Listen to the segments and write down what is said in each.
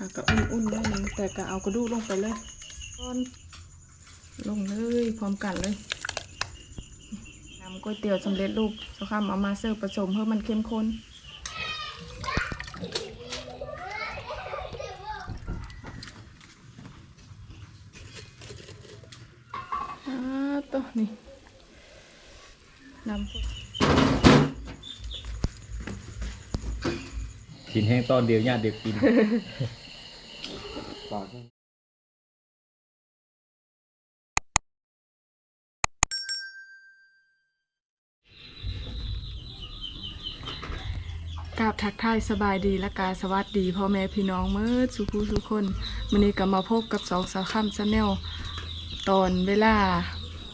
ค่ะก็อุ่นๆได้นึงแต่ก็เอากระดูกลงไปเลยก้อนลงเลยพร้อมกันเลยน้ำก๋วยเตี๋ยวสำเร็จรูปสักคำเอามาเสิร์ฟผสมเพื่อมันเข้มข้นอ่าตัวนี่น้ำกินแห้งตอนเดียวญาติเดียวกิน กราบทักทายสบายดีและกาสวัสดีพ่อแม่พี่น้องเมื่อสุขูสุคนวันนี้ก็มาพบกับสองสาวค่ำชาแนลตอนเวลา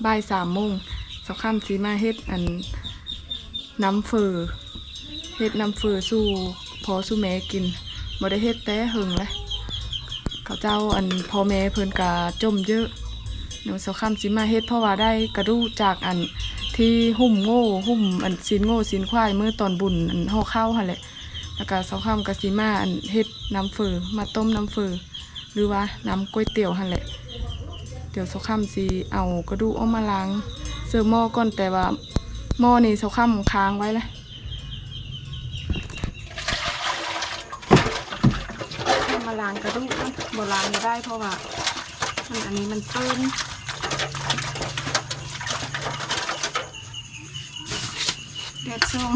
บ่ายสามโมงสาวค่ำสีมาเฮ็ดอันน้ำเฟอเฮ็ดน้ำเฟอสู่พอสู่แม่กินบ่ได้เฮ็ดแต่หึงเลย เขาเจ้าอันพ่อแม่เพิ่นกะจมเยอะหนูสาวคำสีมาเฮ็ดเพราะว่าได้กระดูกจากอันที่หุ่มโง่หุ่มอันสินโง่สินควายเมื่อตอนบุญอันห่อข้าวหั่นแหละแล้วก็สาข้ามกะสิมาอันเฮ็ดน้ำเฟอมาต้มน้ำเฟอหรือว่าน้ำก๋วยเตี๋ยวหั่นแหละเดี๋ยวสาข้ามสิเอากระดูเอามาล้างเสิร์ฟหม้อก่อนแต่ว่าหม้อนี่สาข้ามค้างไว้เลยเอามาล้างกระดูกก่อน บ่ล้างไม่ได้เพราะว่ามันอันนี้มันเปื้นเด็ดส้ม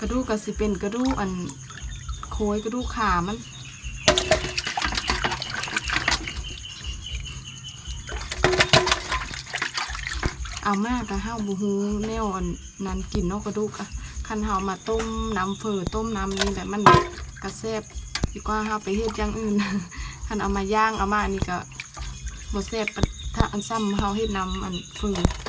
กระดูกก็สิเป็นกระดูกอันโคยกระดูกขามัน เอามากกะห้าวบูฮูแนวอันนั้นกินนอกกระดูกอะคันเฮามาต้มน้ำเฟอต้มน้ำนี่แบบมันกระแซบดีกว่าเฮาไปเฮ็ดอย่างอื่นคันเอามาย่างเอามาอันนี้ก็บ่แซบปานถ้าอันซ้ำเฮาเฮ็ดน้ำอันฝืนนี่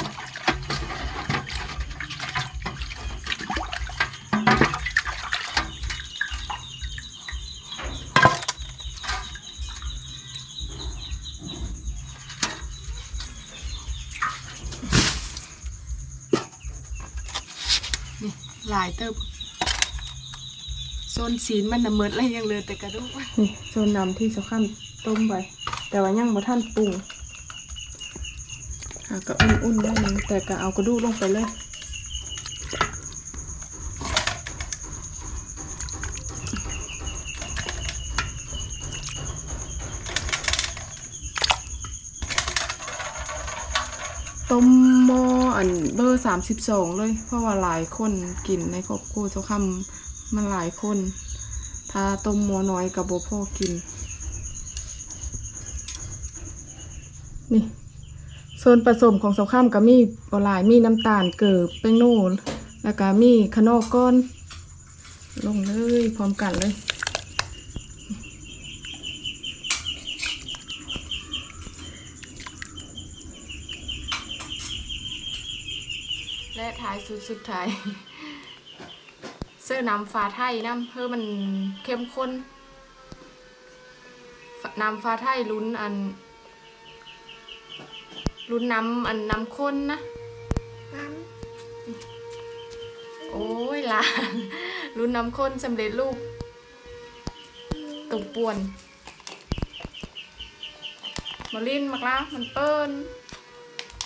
หลายเติบโซนศีลมันน่ะหมดแล้วยังเหลยแต่กระดูกนี่โซนน้ำที่สำคัญต้มไปแต่ว่ายังบ่ท่านปรุงอะก็อุ่นๆได้นึงแต่ก็เอากระดูกลงไปเลย ต้มหม้ออันเบอร์สามสิบสองเลย เพราะว่าหลายคนกินในครอบครัวเจ้าคำมันหลายคน ถ้าต้มหม้อน้อยกับโบพ่อกิน นี่ส่วนผสมของเสาข้ามก็มีบลายมีน้ำตาลเกลือแป้งโน่แล้วก็มีขนมก้อน ลงเลยพร้อมกันเลย และท้ายสุดสุดท้ายเสื้อน้ำฟ้าไทยน้ำเพื่อมันเข้มข้นฝน้ำฟ้าไทยลุ้นอันลุ้นน้ำอันน้ำข้นนะโอ้ยหลานลุ้นน้ำข้นสำเร็จรูปตุ่มป่วนมาลิ้นมักละมันเปิ้น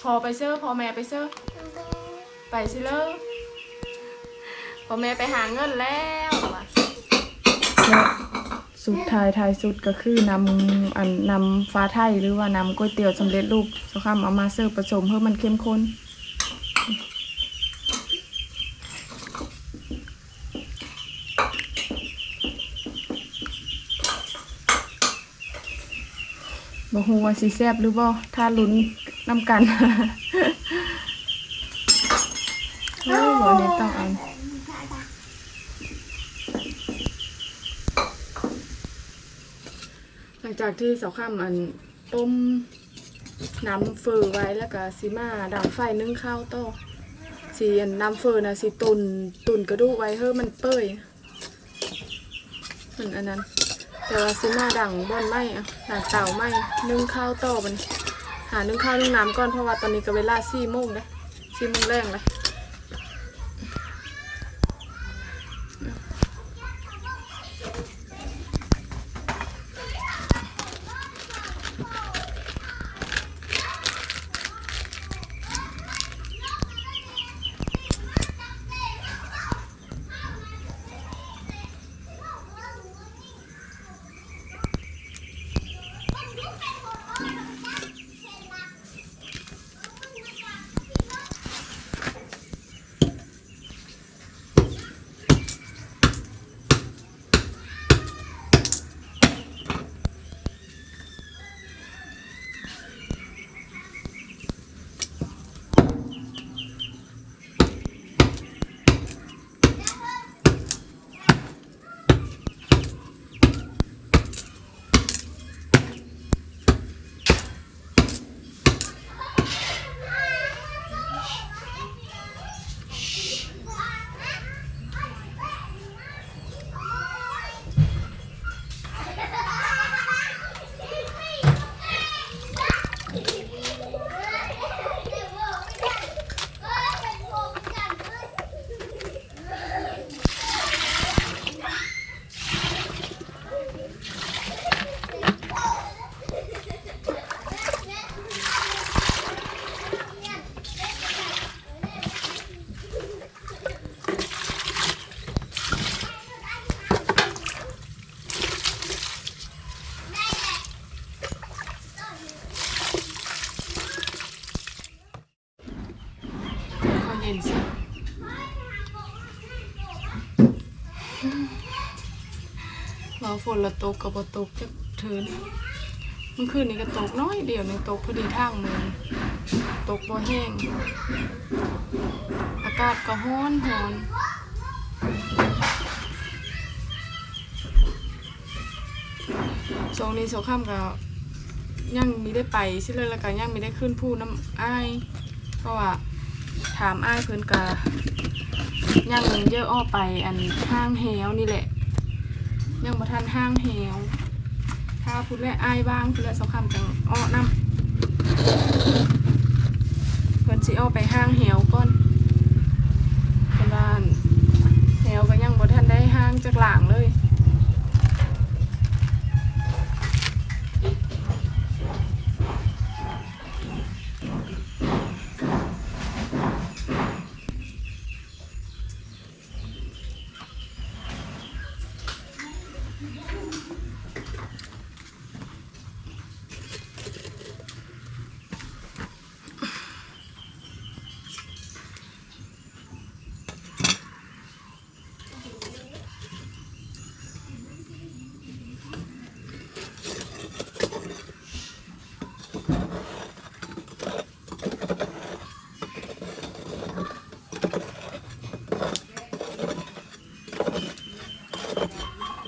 พอไปเซอร์พอแม่ไปเซอร์ ไปสิเลอพอแม่ไปหาเงินแล้วว่ะสุดท้ายท้ายสุดก็คือนำอันนำฟ้าไทยหรือว่านำก๋วยเตี๋ยวสำเร็จรูปสักคำเอามาเสิร์ฟผสมเพื่อมันเข้มข้นบ่ฮู้ว่าสิแซ่บหรือบ่ถ้าลุ้นนำกัน โอ้บ่ เนี่ยต้องเอาหลังจากที่เสาข้ามอันต้มน้ำเฟอไว้แล้วก็สิมาดังไฟนึ่งข้าวต่อสีอันน้ำเฟอนะสิตุนตุนกระดูกไว้เฮ้มันเปื่อยเหมือนอันนั้น แต่ว่าซิมาดังบอนไหมอะดังเต่าไหมนึ่งข้าวต่อมันหานึ่งข้าวนึ่งน้ำก่อนเพราะว่าตอนนี้ก็เวลาสี่โมงแล้วชิมมึงแรงเลย นละตกกับตกจะเทินเมื่อคืนนี้ก็ตกน้อยเดียวนึงตกพอดีทางมือตกบ่แห้ง อากาศก็ร้อนร้อนสองนี้สองข้ามก็ยังมีได้ไปใช่เลยแล้วก็ยังมีได้ขึ้นผู้น้ำอ้ายเพราะว่าถามอ้ายเพิ่อนกะยังเยอะอ้อไปอันห้างแหวนี่แหละ ยังบ่ทันห้างแหวถ้าพูดและอ้ายบ้างพูดและสองคำจังอ้อนำเพิ่นสิอ้อไปห้างแหวก่อนเพิ่นว่านแหวก็ยังบ่ทันได้ห้างจากหลางเลย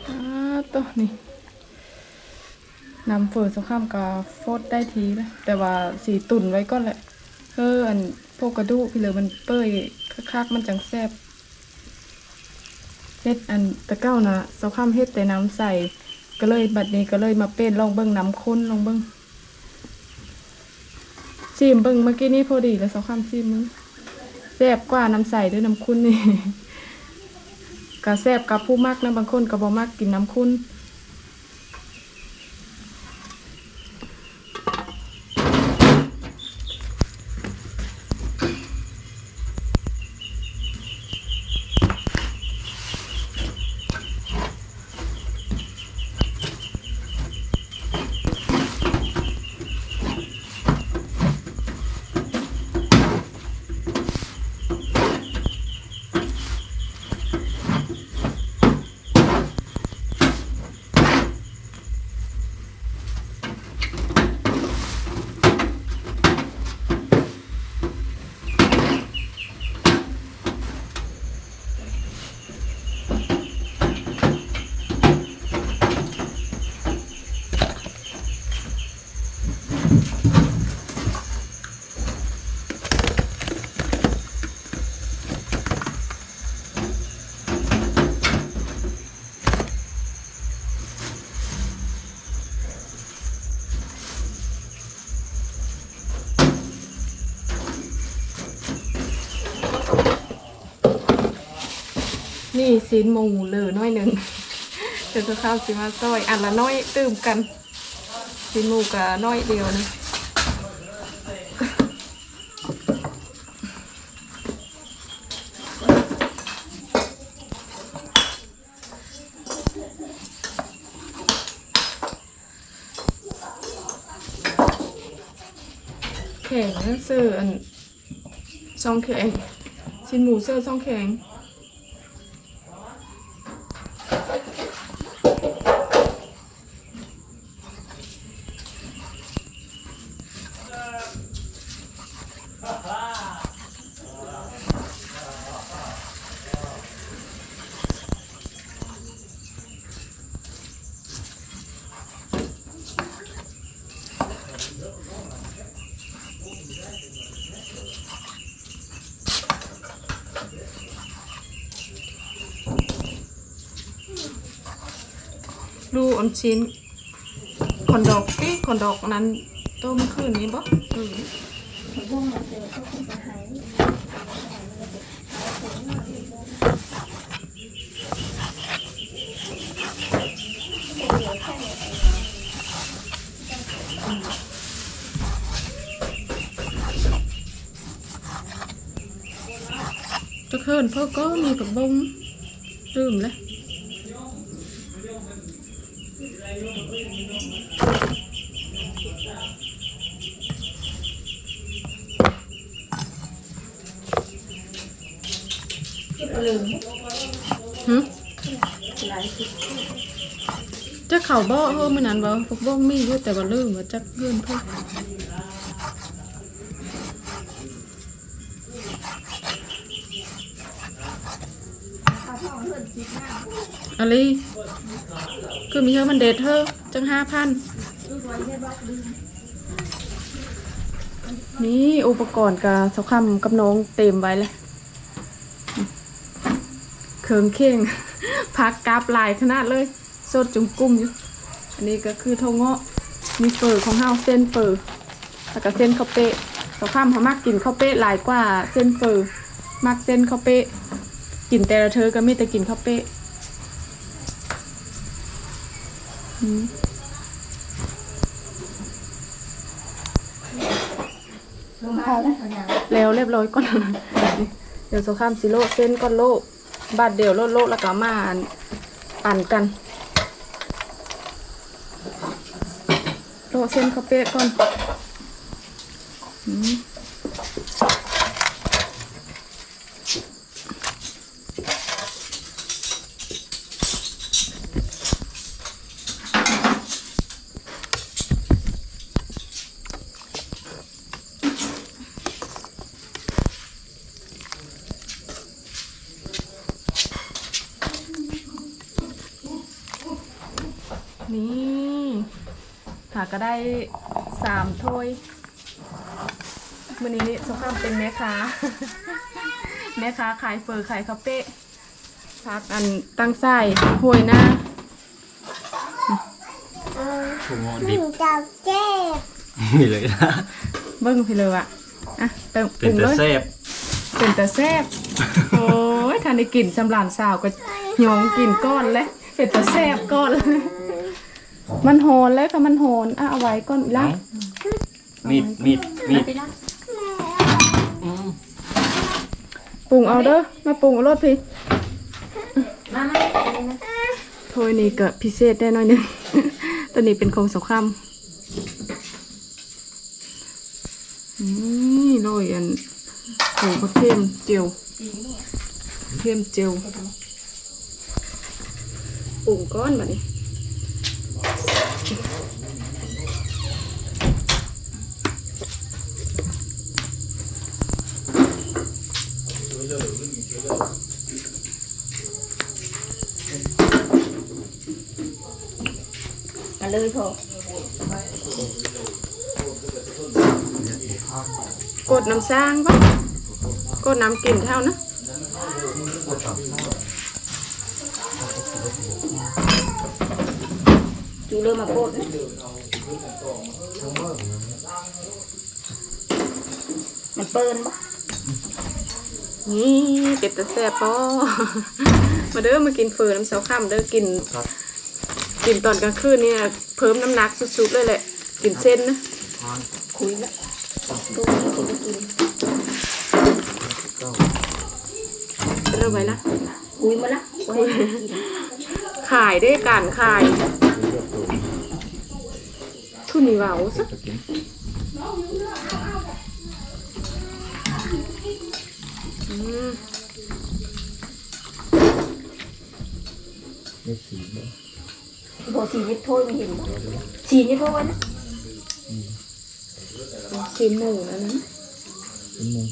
อ่าตัวนี่ นำเฟิร์สข้ามกับโฟดได้ทีแล้แต่ว่าสีตุ่นไว้ก่อนแหละเอออันพวกกระดูกพี่เหลือมันเปื่อยคักๆมันจังแซบเฮ็ดอันตะเก้านะเสาข้ามเฮ็ดแต่น้ำใส่ก็เลยบัดนี้ก็เลยมาเป็นลองเบิ้งน้ำข้นลองเบิ้งชิมเบิ้งเมื่อกี้นี้พอดีแล้วเสาข้ามชิมมึงแซบกว่าน้ำใส่ด้วยน้ำข้นนี่กะแซบกับผู้มักนะบางคนก็บ่มักกินน้ำคุ้น นี่ซีนหมูเหลือน้อยหนึ่งเดี๋ยวจะข้าวสิมาซอยอันละน้อยตื่มกันซีนหมูกับน้อยเดียวนะแข็งเสื้ออันซองแข็งซีนหมูเสื้อซองแข็ง นชิ้นคอนดอกพี่คอนดอกนั้นต้มคืนนี้บ่เออจะเคินเพ่อก็มีกับบงลืมเลย หึจะเข่าบ่เฮ้อมันนั้นบ่พวกบ่มีอยู่แต่ว่าลืมว่าจักเพื่อนเพิ่นอะไรคือมีเธอมันเด็ดเธอจังห้าพันนี่อุปกรณ์กับสักคำกับน้องเต็มไว้เลย เคิงเข่งพักกราบลายขนาดเลยสดจุ่มกุ้มอยู่อันนี้ก็คือโทงเงาะมีเฟอร์ของเฮาเส้นเฟอร์แล้วก็เส้นข้าวเป๊ะเขาข้ามเขามักกินข้าวเป๊ะหลายกว่าเส้นเฟอร์มักเส้นข้าวเป๊ะกินแต่ละเธอก็มีแต่กินข้าวเป๊ะอืมแล้วเรียบร้อยก่อน เดี๋ยวโซข้ามซิโลเส้นก้อนโล บาดเดียวโลดโลดแล้วก็มาปั่นกันโลเส้นข้าวเป๊ะก่อนอืหา ก็ได้สามถ้วยวันนี้สงครามเป็นแม่ค้าแม่ค้าขายเฟอร์ขายข้าวเป๊ะพักอันตั้งไส้ห่วยหน้าถุงหดิบนูจะเจ็บนี่เลยนะเบิ้งพี่เลยอะอะเติมปเป็นรุงแต่เลยแซ่บเป็นแต่แซ่บโอ้ยทันได้กินสำหลานสาวก็ยองกินก้อนเลยเป็นแต่แซ่บก้อนเลย มันโหนเลยค่ะมันโหนอะเอาไว้ก้อนอีกละมีดมีดมีดปรุงเอาเด้อมาปรุงเอารสพี่ถ้วยนี้ก็พิเศษได้หน่อยหนึง ตัวนี้เป็นของสงครามนี่โรยอันโหกระเทียมเจียวกระเทียมเจียวปรุงก้อนแบบนี้ มาเลยพอกดน้ำสร้างปะกดน้ำกลิ่นเท่านะ จูเริ่มมาโคตรมันเปิ้ลปะนี่เป็ดตะแซ่บปอมาเด้อมากินเฟอน้ำเสาค่ำเด้อกินครับกินตอนกลางคืนเนี่ย เพิ่มน้ำหนักสุดๆเลยแหละ กินเส้นนะทานคุยละดูนี่จะไปกินเก้าเริ่มไว้ละคุยมาละไว้ให้กิน ขายได้การขายเลือกตัวทุนนี่เว้าซะจะกินอืมไม่สีบ่โบสีนิดโทษไม่เห็นบ่สีนิดโทษนะซีนหมูนะนั้นเป็นมุม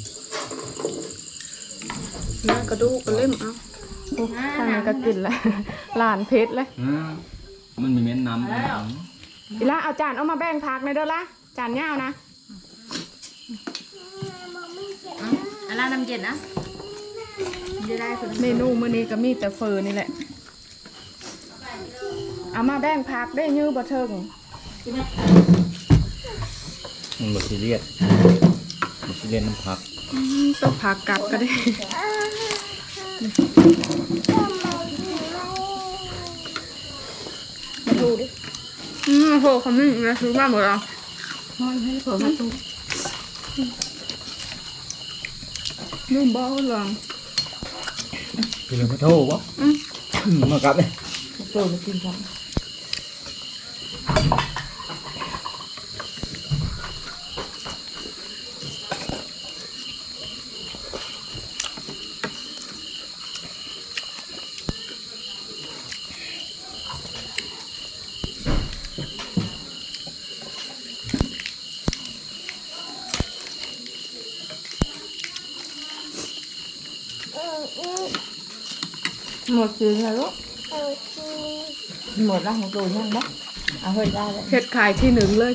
หน้ากระดูกกระเล่มเอา โอ้ข้างในก็กินแล้วหลานเพชรเลยอ่ามันมีเม็ดน้ำอีละเอาจานเอามาแบ่งพักในอยเด้อละจานยาวนะอันนั้นน้ำเย็นนะจะได้คนเมนูมื้อนี้ก็มีแต่เฟอนี่แหละ เอามาแบ่งพักได้ยื้อบ่เทิงมันบดซีเรียสบดซีเรียสน้ำผักอืมต้องพักกลับก็ได้ มาดูดิอืมโหคำนี้นะซื้อมาหมดแล้วมอนให้เผื่อมาดูนุ่มบ้าหลังกินแล้วก็โทษวะมากลับเลยเผื่อมากินกัน ดจริงแล้วลูกหมดแล้วของตัวยังบ่เอาเฮ้ยได้เลยเฮ็ดขายที่หนึ่งเลย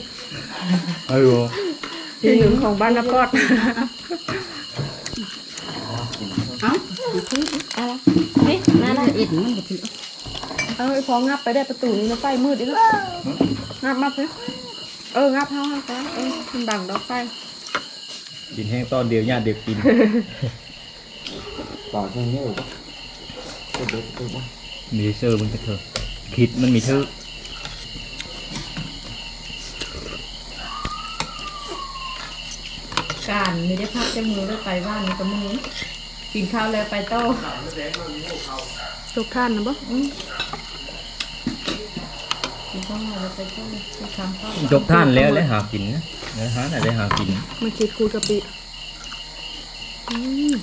เอ้ยโว้ที่หนึ่งของบ้านนพอดเอ้านี่น่าละอ็ดมันบ่ถือเอาไอ้พองับไปได้ประตูนี้นะไฟมืดดิลูกงับมาสิเอองับเฮาเฮาซะเออมันบังดอกไฟ กินแห้งตอนเดียวญาติเด็กกินปา กแห้งเงี้ยมีเซอร์มันจะเถอะคิดมันมีเธอการไม่ได้พักจะมือแล้วไปบ้านนี่ก็มือกินข้าวแล้วไปโต้ทุกท่านนะบ่กินข้าวแล้วไปโต้ไปทำข้าวจบท่านแล้วเลยหากินนะนะฮะไหนได้หากินมาคิดคูกะปิอืม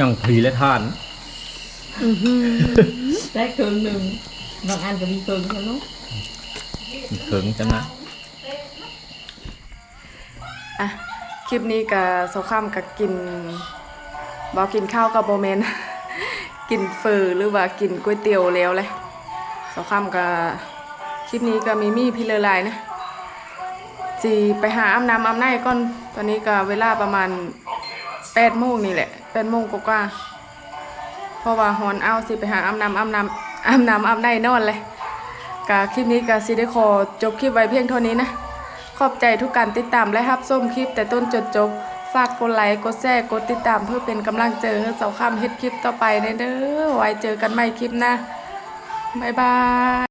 ยังผีและท่านอื้อหือได้ครึ่งหนึ่งบางอันก็มีครึ่งแล้วเนาะเขิงจังนะอะคลิปนี้กับเสาค่ำกับกินบ่กินข้าวกับโบเมนกินเฟอหรือว่ากินก๋วยเตี๋ยวแล้วเลยเสาค่ำกับคลิปนี้ก็มีมี่พี่เลอลายนะจีไปหาอาบน้ำอาบในก่อนตอนนี้ก็เวลาประมาณแปดโมงนี่แหละแป ดโมงกว่าเพราะว่าฮอนเอาสิไปหาอาบน้ำอาบน้ำอาบน้ำอาบในนอนเลยกะคลิปนี้ก็สิได้ขอจบคลิปไว้เพียงเท่านี้นะขอบใจทุกการติดตามและรับส้มคลิปแต่ต้นจนจบฝากกดไลค์กดแชร์กดติดตามเพื่อเป็นกำลังใจให้เสาข้ามเฮ็ดคลิปต่อไปเด้อไว้เจอกันใหม่คลิปน้าบ๊ายบาย